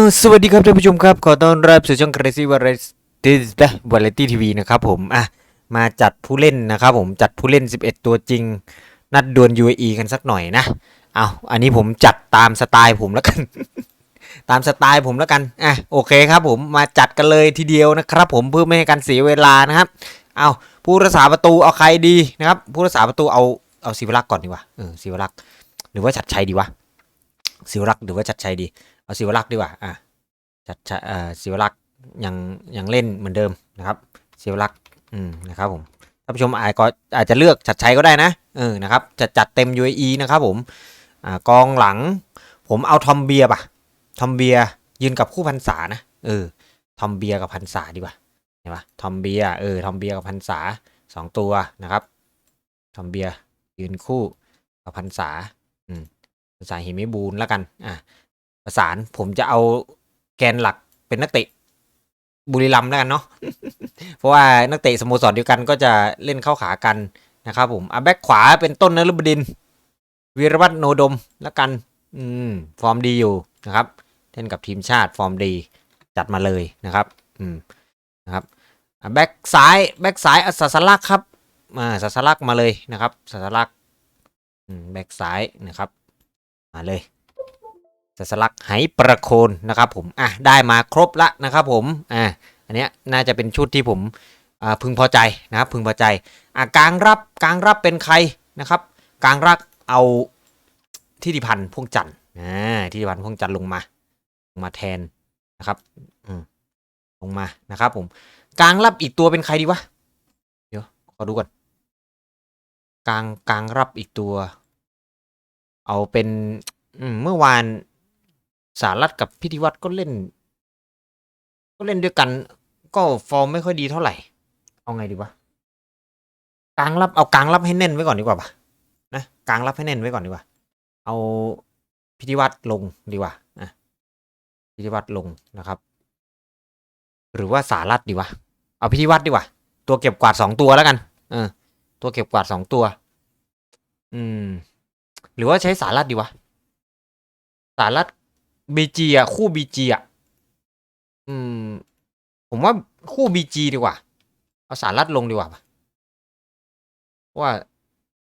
สวัสดีครับท่านผู้ชมครับ ขอต้อนรับสู่ช่อง Crazy Variety Variety TV นะครับผมอะมาจัดผู้เล่นนะครับผมจัดผู้เล่น 11 ตัวจริง นัดดวล UAE กันสักหน่อยนะเอาอันนี้ผมจัดตามสไตล์ผมแล้วกัน ตามสไตล์ผมแล้วกันอะโอเคครับผมมาจัดกันเลยทีเดียวนะครับ ผมเพื่อไม่ให้การเสียเวลานะครับเอาผู้รักษาประตูเอาใครดีนะครับ ผู้รักษาประตูเอาเอาศิวรักษ์ก่อนดีกว่าเออศิวรักษ์หรือว่าชัดชัยดีวะศิวรักษ์หรือว่าชัดชัยดี เอาศิวรักษ์ดีกว่าอะจัดจะเอ่อศิวรักษ์ยังยังเล่นเหมือนเดิมนะครับศิวรักษ์อืมนะครับผมท่านผู้ชมอาจก็อาจจะเลือกจัดใชัยก็ได้นะเออนะครับจะจัดเต็ม UAE นะครับผมอ่ากองหลัง ผมเอาทอมเบียป่ะทอมเบียยืนกับคู่พันษานะเออทอมเบียกับพันษาดีกว่าเห็นปะทอมเบียเออทอมเบียกับพันษาสองตัวนะครับทอมเบียยืนคู่กับพันษาอืมพันษาหิมิบูลแล้วกันอะ ประสานผมจะเอาแกนหลักเป็นนักเตะบุรีรัมย์แล้วกันเนาะเพราะว่านักเตะสโมสรเดียวกันก็จะเล่นเข้าขากันนะครับผมอะแบ็คขวาเป็นต้นนฤบดินวีรวัฒโนดมแล้วกัน อืม ฟอร์มดีอยู่นะครับเล่นกับทีมชาติฟอร์มดี จัดมาเลยนะครับ อืมนะครับอะแบ็คซ้ายแบ็คซ้ายอัศสลักษ์ครับมาอัศสลักษ์มาเลยนะครับอัศสลักษณ์อืมแบ็คซ้ายนะครับ มาเลย สัสลักไหประโคนนะครับผมอะได้มาครบละนะครับผมอะอันเนี้ยน่าจะเป็นชุดที่ผมอ่าพึงพอใจนะครับพึงพอใจอะกลางรับกลางรับเป็นใครนะครับกลางรับเอาทิติพันธ์พ่วงจันทร์อ่าทิติพันธ์พ่วงจันทร์ลงมาลงมาแทนนะครับอืมลงมานะครับผมกลางรับอีกตัวเป็นใครดีวะเดี๋ยวขอดูก่อนกลางกลางรับอีกตัว เอาเป็นเมื่อวาน สารัตกับพิธีวัตรก็เล่น ก็เล่นด้วยกัน ก็ฟอร์มไม่ค่อยดีเท่าไหร่ เอาไงดีวะกลางรับเอากลางรับให้แน่นไว้ก่อนดีกว่าปะนะกลางรับให้แน่นไว้ก่อนดีกว่า เอาพิธีวัตรลงดีกว่าอะพิธีวัตรลงนะครับ หรือว่าสารัตดีวะเอาพิธีวัตรดีกว่า ตัวเก็บกวาดสองตัวแล้วกัน เออ ตัวเก็บกวาดสองตัว อืม หรือว่าใช้สารัตดีวะสารัต บีจีอะ คู่บีจีอะ อืม ผมว่าคู่บีจีดีกว่า เอาสารัดลงดีกว่าเพราะว่า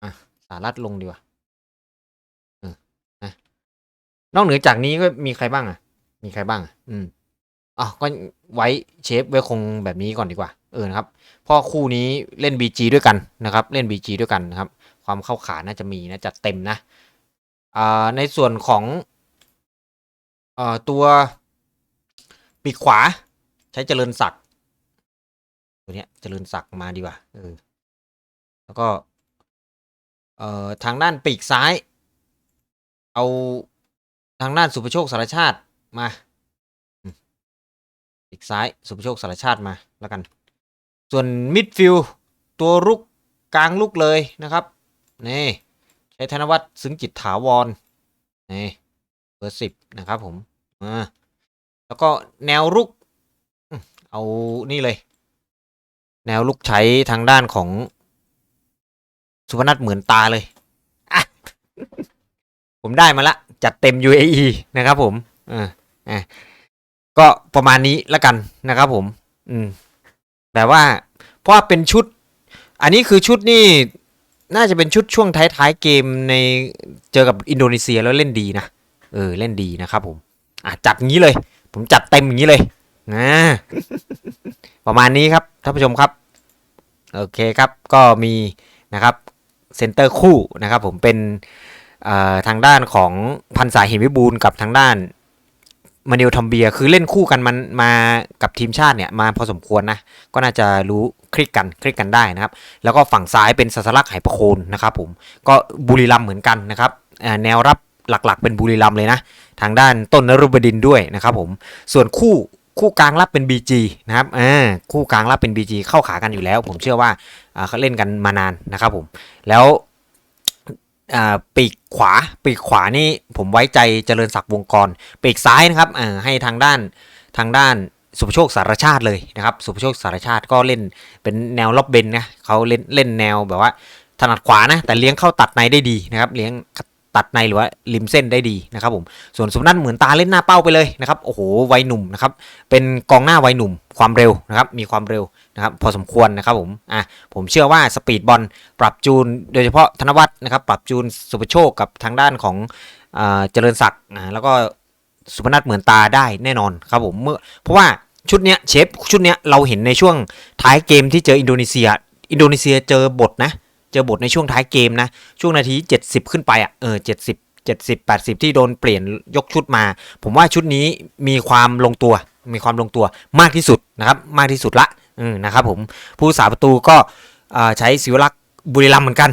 อะสารัดลงดีกว่าเออนะนอกเหนือจากนี้ก็มีใครบ้างอะ มีใครบ้างอะอืมอ๋อก็ไว้เชฟไว้คงแบบนี้ก่อนดีกว่า เออนะครับพราะคู่นี้เล่นบีจีด้วยกันนะครับ เล่นบีจีด้วยกันนะครับ ความเข้าขาน่าจะมีนะจัดเต็มนะอ่าในส่วนของ เอ่อตัวปีกขวา ใช้เจริญศักดิ์ตัวเนี้ยเจริญศักดิ์มาดีกว่าเออแล้วก็เอ่อทางด้านปีกซ้าย เอาทางด้านสุภโชคสารชาติมาปีกซ้ายสุภโชคสารชาติมาแล้วกัน ส่วนมิดฟิลตัวรุกกลางลุกเลยนะครับนี่ใช้ธนวัฒน์ซึ้งจิตถาวรนี่ บอร์สิบนะครับผมอ่าแล้วก็แนวรุก เอานี่เลย แนวลุกใช้ทางด้านของ สุพนัทเหมือนตาเลยอะผมได้มาละ จัดเต็ม UAE นะครับผมอ่าอ่าก็ประมาณนี้ละกันนะครับผม อืมแบบว่า เพราะเป็นชุด อันนี้คือชุดนี่ น่าจะเป็นชุดช่วงท้ายๆเกมในเจอกับอินโดนีเซียแล้วเล่นดีนะ เออเล่นดีนะครับผมอะจัดงี้เลย ผมจัดเต็มอย่างนี้เลยนะประมาณนี้ครับท่านผู้ชมครับโอเคครับก็มีนะครับเซนเตอร์คู่นะครับผมเป็นทางด้านของพันสายหิมวิบูลกับทางด้านมาเนลทอมเบียคือเล่นคู่กันมันมากับทีมชาติเนี่ยมาพอสมควรนะก็น่าจะรู้คลิกกันคลิกกันได้นะครับ แล้วก็ฝั่งซ้ายเป็นสัสลักไหประโคนนะครับผมก็บุรีรัมเหมือนกันนะครับแนวรับ หลักๆ เป็นบุรีรัมเลยนะ ทางด้านต้นนรุบดินด้วยนะครับผมส่วนคู่คู่กลางรับเป็น BG นะครับอ่าคู่กลางรับเป็น BG เข้าขากันอยู่แล้ว ผมเชื่อว่าอ่าเขาเล่นกันมานานนะครับผมแล้วอ่าปีกขวาปีกขวานี่ผมไว้ใจเจริญศักดิ์วงกรปีกซ้ายนะครับอ่าให้ทางด้านทางด้านสุภโชคสารชาติเลยนะครับสุภโชคสารชาติก็เล่นเป็นแนวล็อบเบนนะเขาเล่นเล่นแนวแบบว่าถนัดขวานะแต่เลี้ยงเข้าตัดในได้ดีนะครับเลี้ยง ตัดในหรือว่าริมเส้นได้ดีนะครับผมส่วนสุพนัทเหมือนตาเล่นหน้าเป้าไปเลยนะครับโอ้โหวัยหนุ่มนะครับเป็นกองหน้าวัยหนุ่มความเร็วนะครับมีความเร็วนะครับพอสมควรนะครับผมอะผมเชื่อว่าสปีดบอลปรับจูน โดยเฉพาะธนวัฒน์นะครับปรับจูนสุภโชคกับทางด้านของอ่าเจริญศักดิ์อ่าแล้วก็สุพนัทเหมือนตาได้แน่นอนครับผมเมื่อเพราะว่าชุดเนี้ยเชฟชุดเนี้ยเราเห็นในช่วงท้ายเกมที่เจออินโดนีเซีย อินโดนีเซียเจอบทนะ เจอบทในช่วงท้ายเกมนะ ช่วงนาที 70 ขึ้นไปอะเออ 70 70 80 ที่โดนเปลี่ยนยกชุดมา ผมว่าชุดนี้มีความลงตัว มีความลงตัวมากที่สุดนะครับ มากที่สุดละอืมนะครับผมผู้สาประตูก็อ่าใช้ศิวรักษ์บุรีรัมเหมือนกัน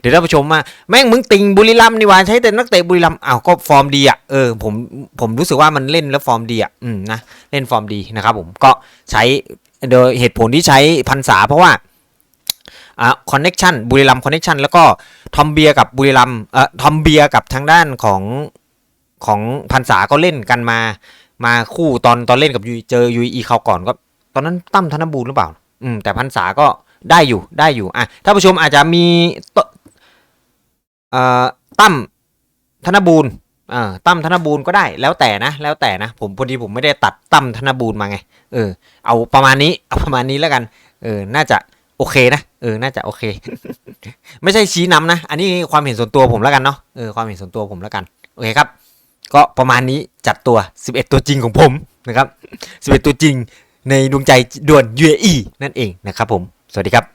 เดี๋ยวท่านผู้ชมมาแม่งมึงติงบุรีรัมนี่หว่าใช้แต่นักเตะบุรีรัมอ้าวก็ฟอร์มดีอะเออผมผมรู้สึกว่ามันเล่นแล้วฟอร์มดีอะอืมนะเล่นฟอร์มดีนะครับผมก็ใช้โดยเหตุผลที่ใช้พันษาเพราะว่า อ่าคอนเน็ชันบุรีรัมคอนเน็ชันแล้วก็ทอมเบียกับบุรีรัมเอ่อทอมเบียกับทางด้านของของพันษาก็เล่นกันมา มาคู่ตอนตอนเล่นกับยูเจอยูอีเขาก่อนก็ตอนนั้นตั้มธนบูรหรือเปล่า อืมแต่พันษาก็ได้อยู่ได้อยู่อะถ้าผู้ชมอาจจะมีตเอ่อตั้มธนบูรอ่าตั้มธนบูรก็ได้แล้วแต่นะ แล้วแต่นะ ผมพอดีผมไม่ได้ตัดตั้มธนบูรมาไง เออ เอาประมาณนี้เอาประมาณนี้แล้วกัน เออ น่าจะ โอเคนะเออน่าจะโอเค ไม่ใช่ชี้นำนะ อันนี้ความเห็นส่วนตัวผมแล้วกันเนาะเออความเห็นส่วนตัวผมแล้วกันโอเคครับ ก็ประมาณนี้จัดตัว 11 ตัวจริงของผมนะครับ 11 ตัวจริงในดวงใจด่วน UAE นั่นเองนะครับผม สวัสดีครับ